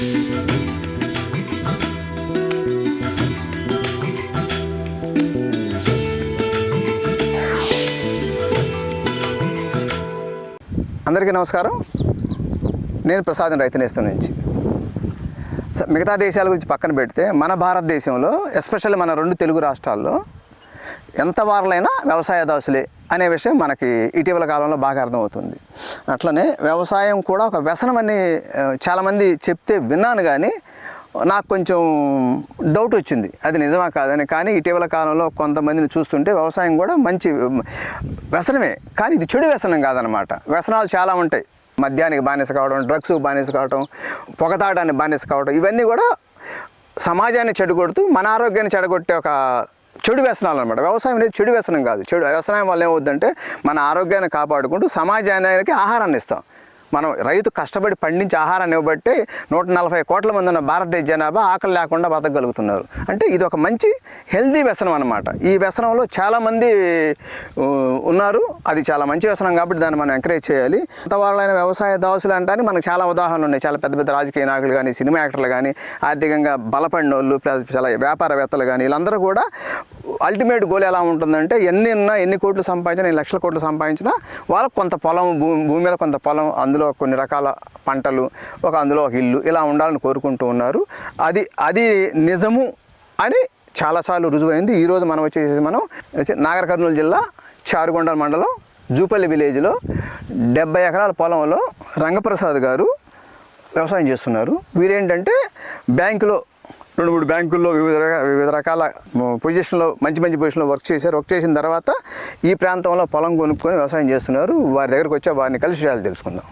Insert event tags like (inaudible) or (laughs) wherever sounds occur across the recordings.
అందరికీ నమస్కారం. నేను ప్రసాదం రైతునేస్తం నుంచి. మిగతా దేశాల గురించి పక్కన పెడితే మన భారతదేశంలో ఎస్పెషల్లీ మన రెండు తెలుగు రాష్ట్రాల్లో ఎంత వారలైనా వ్యవసాయ దాసులే అనే విషయం మనకి ఇటీవల కాలంలో బాగా అర్థమవుతుంది. అట్లనే వ్యవసాయం కూడా ఒక వ్యసనం అని చాలామంది చెప్తే విన్నాను కానీ నాకు కొంచెం డౌట్ వచ్చింది. అది నిజమా కాదని. కానీ ఇటీవల కాలంలో కొంతమందిని చూస్తుంటే వ్యవసాయం కూడా మంచి వ్యసనమే. కానీ ఇది చెడు వ్యసనం కాదనమాట. వ్యసనాలు చాలా ఉంటాయి. మద్యానికి బానిస కావడం డ్రగ్స్ బానిస కావడం పొగతాడానికి బానిస కావడం ఇవన్నీ కూడా సమాజాన్ని చెడగొడుతూ మన ఆరోగ్యాన్ని చెడగొట్టే ఒక చెడు వ్యసనాలు అనమాట వ్యవసాయం అనేది చెడు వ్యసనం కాదు. చెడు వ్యవసాయం వల్ల ఏమవుద్దంటే మన ఆరోగ్యాన్ని కాపాడుకుంటూ సమాజానికి ఆహారాన్ని ఇస్తాం. మనం రైతు కష్టపడి పండించి ఆహారాన్ని ఇవ్వబట్టి నూట నలభై కోట్ల మంది ఉన్న భారతదేశ జనాభా ఆకలి లేకుండా బతకగలుగుతున్నారు. అంటే ఇది ఒక మంచి హెల్దీ వ్యసనం అనమాట ఈ వ్యసనంలో చాలామంది ఉన్నారు. అది చాలా మంచి వ్యసనం కాబట్టి దాన్ని మనం ఎంకరేజ్ చేయాలి. అంతవాళ్ళైన వ్యవసాయ దాసులు అంటానికి మనకు చాలా ఉదాహరణలు ఉన్నాయి. చాలా పెద్ద పెద్ద రాజకీయ నాయకులు కానీ సినిమా యాక్టర్లు కానీ ఆర్థికంగా బలపడిన వాళ్ళు చాలా వ్యాపారవేత్తలు కానీ వీళ్ళందరూ కూడా అల్టిమేట్ గోల్ ఎలా ఉంటుందంటే ఎన్ని ఉన్నా ఎన్ని కోట్లు సంపాదించినా ఎన్ని లక్షల కోట్లు సంపాదించినా వాళ్ళకు కొంత పొలం భూమి భూమి మీద కొంత పొలం అందులో కొన్ని రకాల పంటలు ఒక అందులో ఒక ఇల్లు ఇలా ఉండాలని కోరుకుంటూ ఉన్నారు. అది అది నిజము అని చాలాసార్లు రుజువైంది. ఈరోజు మనం వచ్చేసి మనం వచ్చి నాగర్ కర్నూలు జిల్లా చారుగొండ మండలం జూపల్లి విలేజ్లో డెబ్బై ఎకరాల పొలంలో రంగప్రసాద్ గారు వ్యవసాయం చేస్తున్నారు. వీరేంటంటే బ్యాంకులో రెండు మూడు బ్యాంకుల్లో వివిధ రక- వివిధ రకాల పొజిషన్లో మంచి మంచి పొజిషన్లో వర్క్ చేశారు. వర్క్ చేసిన తర్వాత ఈ ప్రాంతంలో పొలం కొనుక్కొని వ్యవసాయం చేస్తున్నారు. వారి దగ్గరకు వచ్చి వారిని కలిసి విషయాలు తెలుసుకుందాం.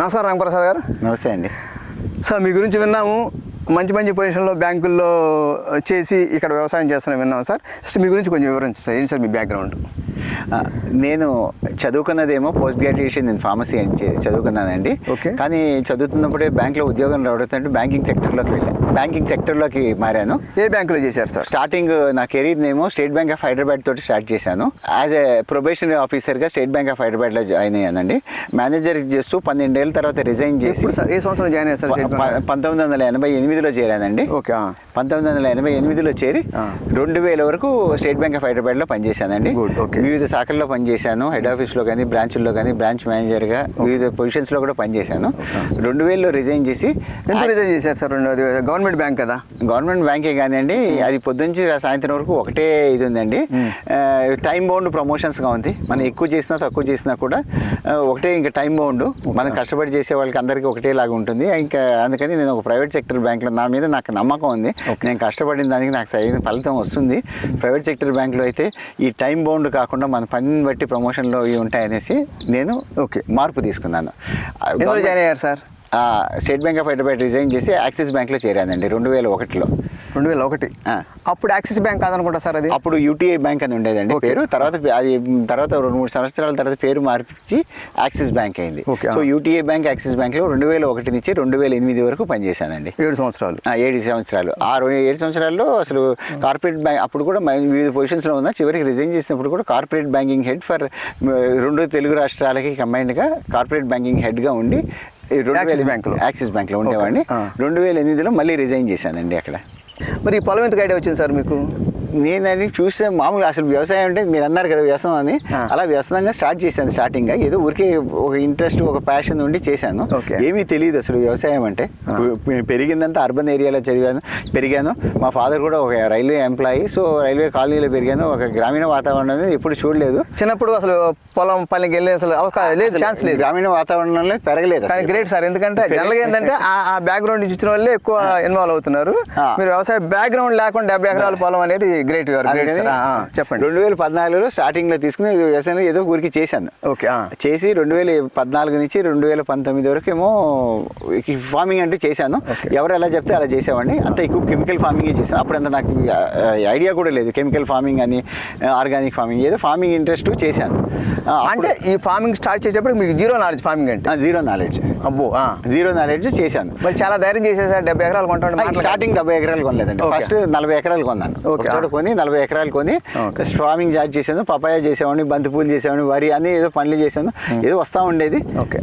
నమస్కారం రంగప్రసాద్ గారు. నమస్తే అండి. సార్ మీ గురించి విన్నాము. మంచి మంచి పొజిషన్లో బ్యాంకుల్లో చేసి ఇక్కడ వ్యవసాయం చేస్తున్నాం విన్నాం సార్. జస్ట్ మీ గురించి కొంచెం వివరించండి సార్. ఏంటి సార్ మీ బ్యాక్గ్రౌండ్? నేను చదువుకున్నదేమో పోస్ట్ గ్రాడ్యుయేషన్ ఇన్ ఫార్మసీ అని చదువుకున్నానండి. Okay. కానీ చదువుతున్నప్పుడే బ్యాంక్లో ఉద్యోగం రావడంతో బ్యాంకింగ్ సెక్టర్లోకి వెళ్ళాను బ్యాంకింగ్ సెక్టర్లోకి మారాను. ఏ బ్యాంకులో చేశారు సార్? స్టార్టింగ్ నా కెరీర్ నేమో స్టేట్ బ్యాంక్ ఆఫ్ హైదరాబాద్ తోటి స్టార్ట్ చేశాను. యాజ్ ఏ ప్రొబేషనరీ ఆఫీసర్గా స్టేట్ బ్యాంక్ ఆఫ్ హైదరాబాద్లో జాయిన్ అయ్యానండి. మేనేజర్ చేస్తూ పన్నెండేళ్ళ తర్వాత రిజైన్ చేసి ఏ సంవత్సరం జాయిన్ అయ్యారు పంతొమ్మిది వందల ఎనభై ఎనిమిదిలో చేరానండి. ఓకే. పంతొమ్మిది వందల ఎనభై ఎనిమిదిలో చేరి. రెండు వేల వరకు స్టేట్ బ్యాంక్ ఆఫ్ హైదరాబాద్లో పనిచేశానండి. వివిధ శాఖల్లో పనిచేశాను. హెడ్ ఆఫీస్లో కానీ బ్రాంచ్ల్లో కానీ బ్రాంచ్ మేనేజర్గా వివిధ పొజిషన్స్లో కూడా పనిచేశాను. రెండు వేలలో రిజైన్ చేసి ఎంత రిజైన్ చేశారు సార్ రెండు గవర్నమెంట్ బ్యాంక్ కదా? గవర్నమెంట్ బ్యాంకే కానివ్వండి అది పొద్దుంచి సాయంత్రం వరకు ఒకటే ఇది ఉందండి. టైం బౌండ్ ప్రమోషన్స్గా ఉంది. మనం ఎక్కువ చేసినా తక్కువ చేసినా కూడా ఒకటే ఇంకా టైం బౌండ్. మనం కష్టపడి చేసే వాళ్ళకి అందరికీ ఒకటేలాగా ఉంటుంది. ఇంకా అందుకని నేను ఒక ప్రైవేట్ సెక్టర్ బ్యాంక్లో నా మీద నాకు నమ్మకం ఉంది. నేను కష్టపడిన దానికి నాకు తగిన ఫలితం వస్తుంది. ప్రైవేట్ సెక్టర్ బ్యాంక్లో అయితే ఈ టైం బౌండ్ కాకుండా మన పనిని బట్టి ప్రమోషన్లో ఇవి ఉంటాయనేసి నేను Okay. మార్పు తీసుకున్నాను ఎందులో జాయిన్ అయ్యారు sir State Bank of Hyderabad resign చేసి యాక్సిస్ బ్యాంక్లో చేరానండి రెండు వేల ఒకటిలో. రెండు వేల ఒకటి. అప్పుడు యాక్సిస్ బ్యాంక్ కాదనుకుంటా సార్ అది? అప్పుడు యూటీఐ బ్యాంక్ అని ఉండేదండి. పేరు. తర్వాత అది తర్వాత రెండు మూడు సంవత్సరాల తర్వాత పేరు మార్చి యాక్సిస్ బ్యాంక్ అయింది. సో. యూటీఐ బ్యాంక్ యాక్సిస్ బ్యాంక్లో రెండు వేల ఒకటి నుంచి రెండు వేల ఎనిమిది వరకు పనిచేశానండి. ఏడు సంవత్సరాలు. ఏడు సంవత్సరాలు. ఆ ఏడు సంవత్సరాల్లో అసలు కార్పొరేట్ బ్యాంక్ అప్పుడు కూడా వివిధ పొజిషన్స్లో ఉన్నా చివరికి రిజైన్ చేసినప్పుడు కూడా కార్పొరేట్ బ్యాంకింగ్ హెడ్ ఫర్ రెండు తెలుగు రాష్ట్రాలకి కంబైన్డ్గా కార్పొరేట్ బ్యాంకింగ్ హెడ్గా ఉండి ఈ రెండు Axis వేల- Bank లో. యాక్సిస్ బ్యాంక్లో ఉండేవాడిని. రెండు వేల ఎనిమిదిలో మళ్ళీ రిజైన్ చేశానండి అక్కడ మరి ఈ పొలం ఎందుకు ఐడియా వచ్చింది సార్ మీకు నేను అది చూస్తే మామూలుగా అసలు వ్యవసాయం అంటే మీరు అన్నారు కదా వ్యవసాయం అని. అలా వ్యవసాయంగా స్టార్ట్ చేశాను స్టార్టింగ్గా ఏదో ఊరికే ఒక ఇంట్రెస్ట్ ఒక ప్యాషన్ ఉండి చేశాను. ఏమీ తెలియదు అసలు వ్యవసాయం అంటే. పెరిగిందంతా అర్బన్ ఏరియాలో చదివాను పెరిగాను. మా ఫాదర్ కూడా ఒక రైల్వే ఎంప్లాయీ సో రైల్వే కాలనీలో పెరిగాను. ఒక గ్రామీణ వాతావరణం ఎప్పుడు చూడలేదు. చిన్నప్పుడు అసలు పొలం పనికి వెళ్ళే అసలు అవకాశం లేదు ఛాన్స్ లేదు. గ్రామీణ వాతావరణంలో పెరగలేదు కానీ. గ్రేట్ సార్ ఎందుకంటే జనరల్గా ఏంటంటే ఆ- బ్యాక్గ్రౌండ్ నుంచి వచ్చిన వాళ్ళే ఎక్కువ ఇన్వాల్వ్ అవుతున్నారు. మీరు వ్యవసాయ బ్యాక్గ్రౌండ్ లేకుండా డెబ్బై ఎకరాల పొలం అనేది గ్రేట్ గ్రేట్ చెప్పండి. రెండు వేల పద్నాలుగులో స్టార్టింగ్లో తీసుకుని వ్యవసాయంలో ఏదో ఊరికి చేశాను. ఓకే. చేసి రెండు వేల పద్నాలుగు నుంచి రెండు వేల పంతొమ్మిది వరకు ఏమో ఫార్మింగ్ అంటే చేశాను. ఎవరు ఎలా చెప్తే అలా చేసేవాడిని. అంత ఎక్కువ కెమికల్ ఫార్మింగ్ చేశాను. అప్పుడు అంత నాకు ఐడియా కూడా లేదు. కెమికల్ ఫార్మింగ్ అని ఆర్గానిక్ ఫార్మింగ్ ఏదో ఫార్మింగ్ ఇంట్రెస్ట్ చేశాను. అంటే ఈ ఫార్మింగ్ స్టార్ట్ చేసేప్పుడు మీకు జీరో నాలెడ్జ్ ఫార్మింగ్ అంటే? జీరో నాలెడ్జ్ అబ్బో ఆ. జీరో నాలెడ్జ్ చేశాను. మరి చాలా ధైర్యం చేసేసారు డెబ్బై ఎకరాలు కొంటాడు స్టార్టింగ్ డెబ్బై ఎకరాలు కొనలేదండి. ఫస్ట్ నలభై ఎకరాలు కొన్నాను. Okay. కొని నలభై ఎకరాలు కొని. స్ట్రామింగ్ జాట్ చేశాను పపాయ చేసేవాడిని బంతిపూలు చేసేవాడిని వరి అన్ని ఏదో పనులు చేశాను ఏదో వస్తూ ఉండేది. Okay.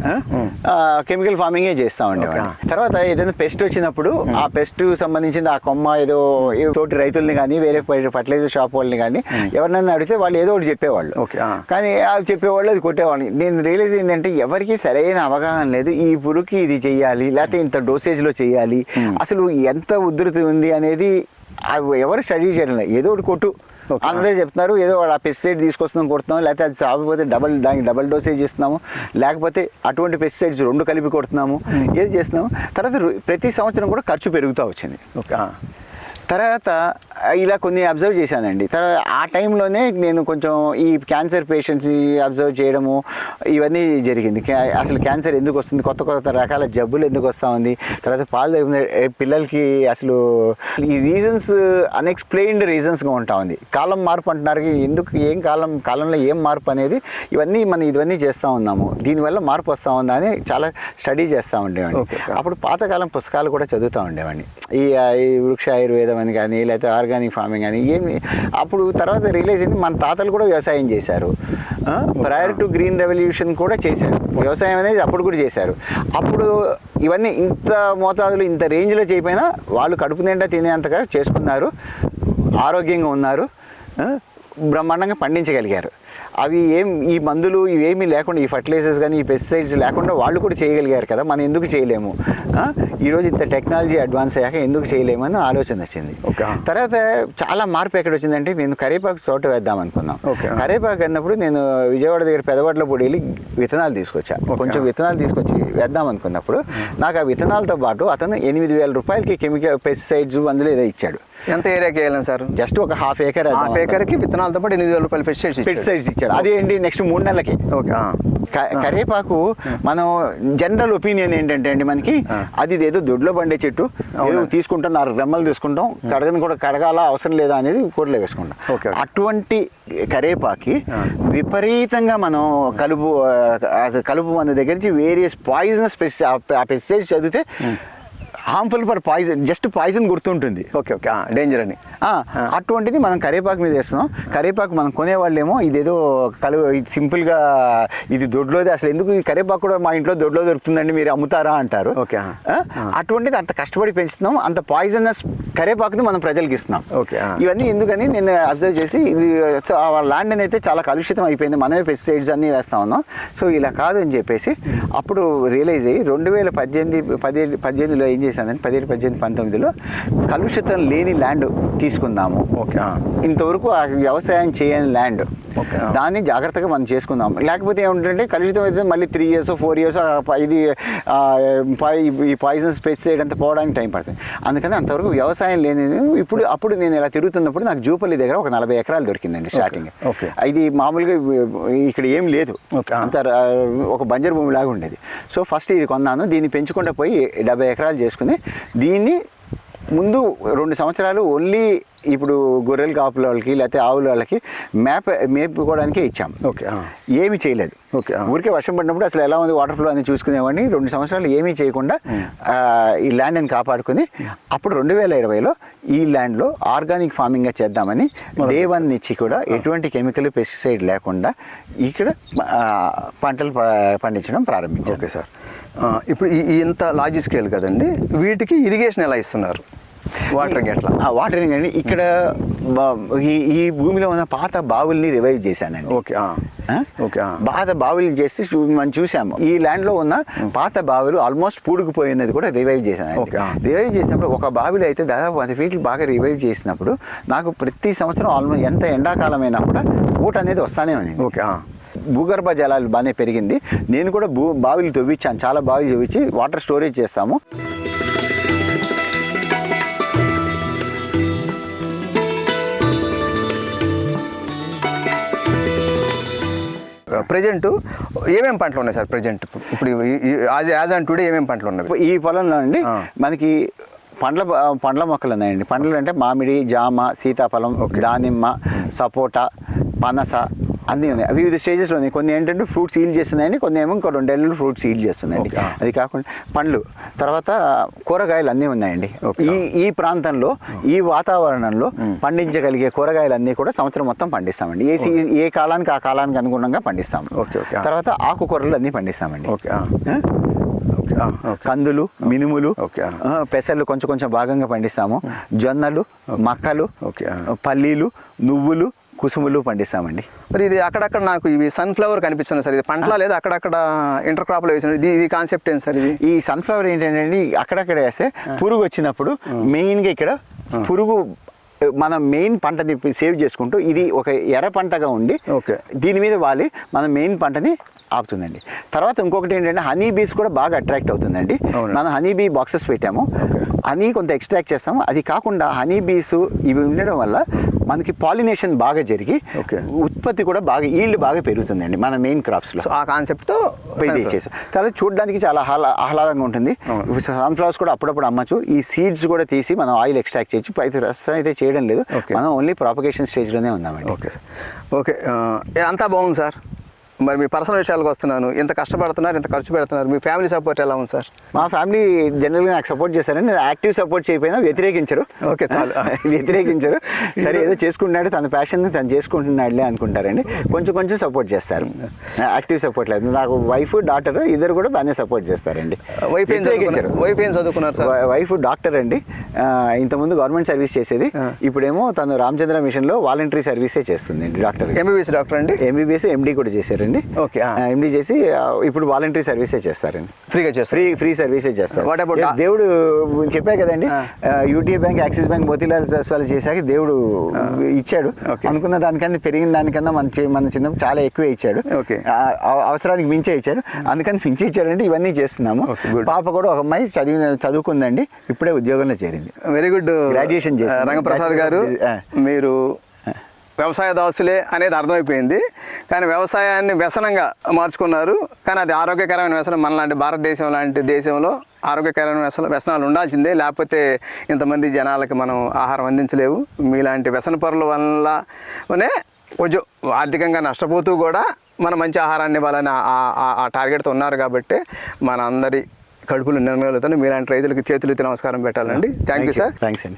కెమికల్ ఫార్మింగే చేస్తూ ఉండేవాడిని. తర్వాత ఏదైనా పెస్ట్ వచ్చినప్పుడు ఆ పెస్ట్ సంబంధించింది ఆ కొమ్మ ఏదో తోటి రైతుల్ని కానీ వేరే ఫర్టిలైజర్ షాప్ వాళ్ళని కానీ ఎవరినైనా అడిగితే వాళ్ళు ఏదో ఒకటి చెప్పేవాళ్ళు. Ah. కానీ ఆ చెప్పేవాళ్ళు అది కొట్టేవాళ్ళని నేను రియలైజ్ ఏంటంటే ఎవరికి సరైన అవగాహన లేదు. ఈ పురుగుకి ఇది చెయ్యాలి లేకపోతే ఇంత డోసేజ్లో చేయాలి. అసలు ఎంత ఉధృతి ఉంది అనేది ఎవరు స్టడీ చేయడం ఏదో ఒకటి కొట్టు. అందరూ చెప్తున్నారు ఏదో ఆ పెస్టిసైడ్ తీసుకొస్తున్నాం కొడుతున్నాం లేకపోతే అది చావకపోతే డబల్ దానికి డబల్ డోసేజ్ ఇస్తున్నాము. లేకపోతే అటువంటి పెస్టిసైడ్స్ రెండు కలిపి కొడుతున్నాము. ఏది చేస్తున్నాము. తర్వాత ప్రతి సంవత్సరం కూడా ఖర్చు పెరుగుతూ వచ్చింది. ఓకే. తర్వాత ఇలా కొన్ని అబ్జర్వ్ చేశానండి. తర్వాత ఆ టైంలోనే నేను కొంచెం ఈ క్యాన్సర్ పేషెంట్స్ అబ్జర్వ్ చేయడము ఇవన్నీ జరిగింది. అసలు క్యాన్సర్ ఎందుకు వస్తుంది? కొత్త కొత్త రకాల జబ్బులు ఎందుకు వస్తూ ఉంది? తర్వాత పాలు పిల్లలకి అసలు ఈ రీజన్స్ అన్ఎక్స్ప్లెయిన్డ్ రీజన్స్గా ఉంటా ఉంది. కాలం మార్పు అంటున్నారు ఎందుకు ఏం కాలం కాలంలో ఏం మార్పు అనేది ఇవన్నీ మనం ఇవన్నీ చేస్తూ ఉన్నాము. దీనివల్ల మార్పు వస్తూ ఉందా అని చాలా స్టడీ చేస్తూ ఉండేవాడిని. అప్పుడు పాతకాలం పుస్తకాలు కూడా చదువుతూ ఉండేవాడిని. ఈ వృక్ష ఆయుర్వేదం అని కానీ లేకపోతే ఆర్గానిక్ ఫార్మింగ్ అని ఏమి అప్పుడు తర్వాత రియలైజ్ అయింది మన తాతలు కూడా వ్యవసాయం చేశారు. ప్రయర్ టు గ్రీన్ రెవల్యూషన్ కూడా చేశారు. వ్యవసాయం అనేది అప్పుడు కూడా చేశారు. అప్పుడు ఇవన్నీ ఇంత మోతాదులు ఇంత రేంజ్లో చేయకపోయినా వాళ్ళు కడుపు నిండా తినేంతగా చేసుకున్నారు. ఆరోగ్యంగా ఉన్నారు. బ్రహ్మాండంగా పండించగలిగారు. అవి ఏం ఈ మందులు ఇవేమీ లేకుండా ఈ ఫర్టిలైజర్స్ కానీ ఈ పెస్టిసైడ్స్ లేకుండా వాళ్ళు కూడా చేయగలిగారు కదా మనం ఎందుకు చేయలేము? ఈరోజు ఇంత టెక్నాలజీ అడ్వాన్స్ అయ్యాక ఎందుకు చేయలేమని ఆలోచన వచ్చింది. తర్వాత చాలా మార్పు ఎక్కడ వచ్చిందంటే నేను కరేపాకు తోట వేద్దాం అనుకున్నాం. కరేపాకు అన్నప్పుడు నేను విజయవాడ దగ్గర పెదవాడలో పొడి వెళ్ళి విత్తనాలు తీసుకొచ్చా. కొంచెం విత్తనాలు తీసుకొచ్చి వేద్దాం అనుకున్నప్పుడు నాకు ఆ విత్తనాలతో పాటు అతను ఎనిమిది వేల రూపాయలకి కెమికల్ పెస్టిసైడ్స్ మందులు ఏదో ఇచ్చాడు. ఎంత ఏరియాకి వేయాలని సార్? జస్ట్ ఒక హాఫ్ ఏకర్ హాఫ్ ఏకర్కి విత్తనాలతో పాటు ఎనిమిది వేల రూపాయలు పెస్టిసైడ్స్ పెస్టిసైడ్స్ ఇచ్చాడు. అది ఏంటి? నెక్స్ట్ మూడు నెలలకి. ఓకే ఆ. క- కరివేపాకు మనం జనరల్ ఒపీనియన్ ఏంటంటే అండి మనకి అది ఏదో దొడ్లో పండే చెట్టు. ఏదో తీసుకుంటాం నాలుగు రెమ్మలు తీసుకుంటాం. కడగని కూడా కడగాల అవసరం లేదా అనేది కూరలో వేసుకుంటాం. ఓకే. అటువంటి కరేపాకి విపరీతంగా మనం కలుపు కలుపు మన దగ్గర నుంచి వేరియస్ పాయిజనస్ ఆ పెస్టిసైడ్స్ చదివితే harmful for poison just poison గుర్తుంటుంది. ఓకే ఓకే డేంజర్ అని. ఆ, అటువంటిది మనం కరేపాకు మీద వేస్తున్నాం. కరేపాకు మనం కొనేవాళ్ళేమో ఇదేదో కలు సింపుల్గా ఇది దొడ్లోది. అసలు ఎందుకు ఈ కరేపాకు కూడా మా ఇంట్లో దొడ్లో దొరుకుతుందండి మీరు అమ్ముతారా అంటారు. ఓకే. ఆ, అటువంటిది అంత కష్టపడి పెంచుతున్నాం. అంత పాయిజనస్ కరేపాకుని మనం ప్రజలకు ఇస్తున్నాం. ఓకే. ఇవన్నీ ఎందుకని నేను అబ్జర్వ్ చేసి ఇది ల్యాండ్ అయితే చాలా కలుషితం అయిపోయింది. మనమే పెస్టిసైడ్స్ అన్నీ వేస్తా ఉన్నాం. సో ఇలా కాదు అని చెప్పేసి అప్పుడు రియలైజ్ అయ్యి రెండు వేల పద్దెనిమిది పదిహేడు పద్దెనిమిదిలో ఏం చేశానంటే పదిహేడు పద్దెనిమిది పంతొమ్మిదిలో కలుషితం లేని ల్యాండ్ తీసుకుందాము. ఓకే. ఇంతవరకు ఆ వ్యవసాయం చేయని ల్యాండ్. ఓకే. దాన్ని జాగ్రత్తగా మనం చేసుకుందాం. లేకపోతే ఏమిటంటే కలుషితం అయితే మళ్ళీ త్రీ ఇయర్స్ ఫోర్ ఇయర్స్ ఇది ఈ పాయిజన్స్ పెస్టిసైడ్ అంతా పోవడానికి టైం పడుతుంది. అందుకని అంతవరకు వ్యవసాయం లేని ఇప్పుడు అప్పుడు నేను ఇలా తిరుగుతున్నప్పుడు నాకు జూపల్లి దగ్గర ఒక నలభై ఎకరాలు దొరికిందండి స్టార్టింగ్. ఓకే. ఇది మామూలుగా ఇక్కడ ఏం లేదు. అంత ఒక బంజర్ భూమి లాగా ఉండేది. సో ఫస్ట్ ఇది కొన్నాను. దీన్ని పెంచుకుంటూ పోయి డెబ్బై ఎకరాలు చేసుకుని దీన్ని ముందు రెండు సంవత్సరాలు ఓన్లీ ఇప్పుడు గొర్రెల కాపుల వాళ్ళకి లేకపోతే ఆవుల వాళ్ళకి మేప మేపుకోవడానికే ఇచ్చాం. ఓకే. ఏమీ చేయలేదు. ఓకే. ఊరికే వర్షం పడినప్పుడు అసలు ఎలా ఉంది వాటర్ ఫ్లో అని చూసుకునేవాడిని. రెండు సంవత్సరాలు ఏమీ చేయకుండా ఈ ల్యాండ్ని కాపాడుకుని అప్పుడు రెండు వేల ఇరవైలో ఈ ల్యాండ్లో ఆర్గానిక్ ఫార్మింగ్గా చేద్దామని డే వన్ నుంచి కూడా ఎటువంటి కెమికల్ పెస్టిసైడ్ లేకుండా ఇక్కడ పంటలు పండించడం ప్రారంభించారు. Okay sir. ఇప్పుడు ఈ ఇంత లార్జ్ స్కేల్ కదండి వీటికి ఇరిగేషన్ ఎలా ఇస్తున్నారు వాటరింగ్ ఎట్లా ఆ వాటరింగ్ అండి ఇక్కడ ఈ ఈ భూమిలో ఉన్న పాత బావుల్ని రివైవ్ చేశానండి ఓకే? ఓకే. పాత బావులు చేసి మనం చూసాము ఈ ల్యాండ్లో ఉన్న పాత బావులు ఆల్మోస్ట్ పూడుకుపోయినది కూడా రివైవ్ చేశాను. రివైవ్ చేసినప్పుడు ఒక బావిలో అయితే దాదాపు వంద ఫీట్లు బాగా రివైవ్ చేసినప్పుడు నాకు ప్రతి సంవత్సరం ఆల్మోస్ట్ ఎంత ఎండాకాలం అయినా కూడా ఊట అనేది వస్తానే ఉంది ఓకే. భూగర్భ జలాలు బాగానే పెరిగింది. నేను కూడా భూ బావిలు తవ్విచ్చాను చాలా బావిలు తవ్వించి వాటర్ స్టోరేజ్ చేస్తాము. ప్రజెంట్ ఏమేమి పంటలు ఉన్నాయి సార్ ప్రజెంట్ ఇప్పుడు యాజ్ యాజ్ అండ్ టుడే ఏమేమి పంటలు ఉన్నాయి? ఈ పొలంలో అండి మనకి పండ్ల పండ్ల మొక్కలు ఉన్నాయండి. పండ్లు అంటే మామిడి జామ సీతాఫలం దానిమ్మ సపోటా పనస అన్నీ ఉన్నాయి. వివిధ స్టేజెస్లో ఉన్నాయి. కొన్ని ఏంటంటే ఫ్రూట్స్ ఈల్డ్ చేస్తున్నాయండి కొన్ని ఏమో ఇంకో రెండేళ్ళు ఫ్రూట్స్ ఈల్డ్ చేస్తుందండి. అది కాకుండా పండ్లు. తర్వాత కూరగాయలు అన్నీ ఉన్నాయండి. ఈ ఈ ప్రాంతంలో ఈ వాతావరణంలో పండించగలిగే కూరగాయలు అన్నీ కూడా సంవత్సరం మొత్తం పండిస్తామండి. ఏ సీ ఏ కాలానికి ఆ కాలానికి అనుగుణంగా పండిస్తాము. తర్వాత ఆకుకూరలు అన్నీ పండిస్తామండి. కందులు మినుములు పెసర్లు కొంచెం కొంచెం భాగంగా పండిస్తాము. జొన్నలు మక్కలు ఓకే. పల్లీలు నువ్వులు కుసుములు పండిస్తామండి. మరి ఇది అక్కడక్కడ నాకు ఇవి సన్ఫ్లవర్ కనిపిస్తుంది సార్. ఇది పంటలా లేదా అక్కడక్కడ ఇంటర్ క్రాప్లో వేసిన ఇది ఇది కాన్సెప్ట్ ఏంటి సార్ ఇది? ఈ సన్ఫ్లవర్ ఏంటంటే అండి అక్కడక్కడ వేస్తే పురుగు వచ్చినప్పుడు మెయిన్గా ఇక్కడ పురుగు మనం మెయిన్ పంటని సేవ్ చేసుకుంటూ ఇది ఒక ఎర్ర పంటగా ఉండి ఓకే. దీని మీద వాలి మన మెయిన్ పంటని ఆపుతుందండి. తర్వాత ఇంకొకటి ఏంటంటే హనీ బీస్ కూడా బాగా అట్రాక్ట్ అవుతుందండి. మనం హనీ బీ బాక్సెస్ పెట్టాము. హనీ కొంత ఎక్స్ట్రాక్ట్ చేస్తాము. అది కాకుండా హనీ బీస్ ఇవి ఉండడం వల్ల మనకి పాలినేషన్ బాగా జరిగి. ఉత్పత్తి కూడా బాగా ఈల్డ్ బాగా పెరుగుతుందండి మన మెయిన్ క్రాప్స్లో ఆ కాన్సెప్ట్తో ఇది చేసాం తర్వాత చూడడానికి చాలా ఆహ్లా ఆహ్లాదంగా ఉంటుంది. సన్ఫ్లవర్స్ కూడా అప్పుడప్పుడు అమ్మచ్చు. ఈ సీడ్స్ కూడా తీసి మనం ఆయిల్ ఎక్స్ట్రాక్ట్ చేయొచ్చు అయితే రసం అయితే చేయడం లేదు. మనం ఓన్లీ ప్రాపగేషన్ స్టేజ్లోనే ఉన్నామండి. Okay sir. ఓకే అంతా బాగుంది సార్. మరి మీ పర్సనల్ విషయాలకు వస్తున్నాను. ఇంత కష్టపడుతున్నారు ఇంత ఖర్చు పెడుతున్నారు. మీ ఫ్యామిలీ సపోర్ట్ ఎలా ఉంది సార్? మా ఫ్యామిలీ జనరల్గా నాకు సపోర్ట్ చేస్తారని యాక్టివ్ సపోర్ట్ చేయకపోయినా వ్యతిరేకించరు. ఓకే, చాలు. (laughs) వ్యతిరేకించరు. సరే ఏదో చేసుకుంటున్నాడు తన ప్యాషన్ తను చేసుకుంటున్నాడులే అనుకుంటారండి. కొంచెం కొంచెం సపోర్ట్ చేస్తారు. యాక్టివ్ సపోర్ట్ లేదు. నాకు వైఫ్ డాటర్ ఇద్దరు కూడా బాగానే సపోర్ట్ చేస్తారండి. వైఫ్ చదువుకున్నారు? వైఫ్ ఏం చదువుకున్నారు సార్? వైఫ్ డాక్టర్ అండి. ఆ, ఇంతకుముందు గవర్నమెంట్ సర్వీస్ చేసేది. ఇప్పుడేమో తను రామచంద్ర మిషన్లో వాలంటరీ సర్వీసే చేస్తుంది డాక్టర్ ఎంబీబీఎస్ డాక్టర్ అండి? ఎంబీబీఎస్ ఎండి కూడా చేశారండి Okay, ah. ఎండి చేసి ఇప్పుడు వాలంటరీ సర్వీసే చేస్తారండి. ఫ్రీగా చేస్తారు. ఫ్రీ ఫ్రీ సర్వీసే చేస్తారు. ఏ, da- దేవుడు చెప్పా కదండి. UTI bank Axis bank Motilal వాళ్ళు చేశాక దేవుడు ఇచ్చాడు. అనుకున్న దానికన్నా పెరిగిన దానికన్నా మన మన చిన్న చాలా ఎక్కువే ఇచ్చాడు. అవ- అవసరానికి మించే ఇచ్చాడు. అందుకని మించి ఇచ్చాడంటే ఇవన్నీ చేస్తున్నాము. పాప కూడా ఒక అమ్మాయి చదివి చదువుకుందండి. ఇప్పుడే ఉద్యోగంలో చేరింది. వెరీ గుడ్ Graduation చేసింది. రంగప్రసాద్ గారు. మీరు వ్యవసాయ దాసులే అనేది అర్థమైపోయింది. కానీ వ్యవసాయాన్ని వ్యసనంగా మార్చుకున్నారు. కానీ అది ఆరోగ్యకరమైన వ్యసనం మనలాంటి భారతదేశం లాంటి దేశంలో ఆరోగ్యకరమైన వ్యసన వ్యసనాలు ఉండాల్సిందే. లేకపోతే ఇంతమంది జనాలకి మనం ఆహారం అందించలేవు. మీలాంటి వ్యసన పరుల వల్లనే కొంచెం ఆర్థికంగా నష్టపోతూ కూడా మనం మంచి ఆహారాన్ని ఇవ్వాలని ఆ- టార్గెట్తో ఉన్నారు కాబట్టి మన అందరి కడుపులు నిర్మలుతాను మీలాంటి రైతులకు చేతులు నమస్కారం పెట్టాలండి. థ్యాంక్ యూ సార్ థ్యాంక్స్ అండి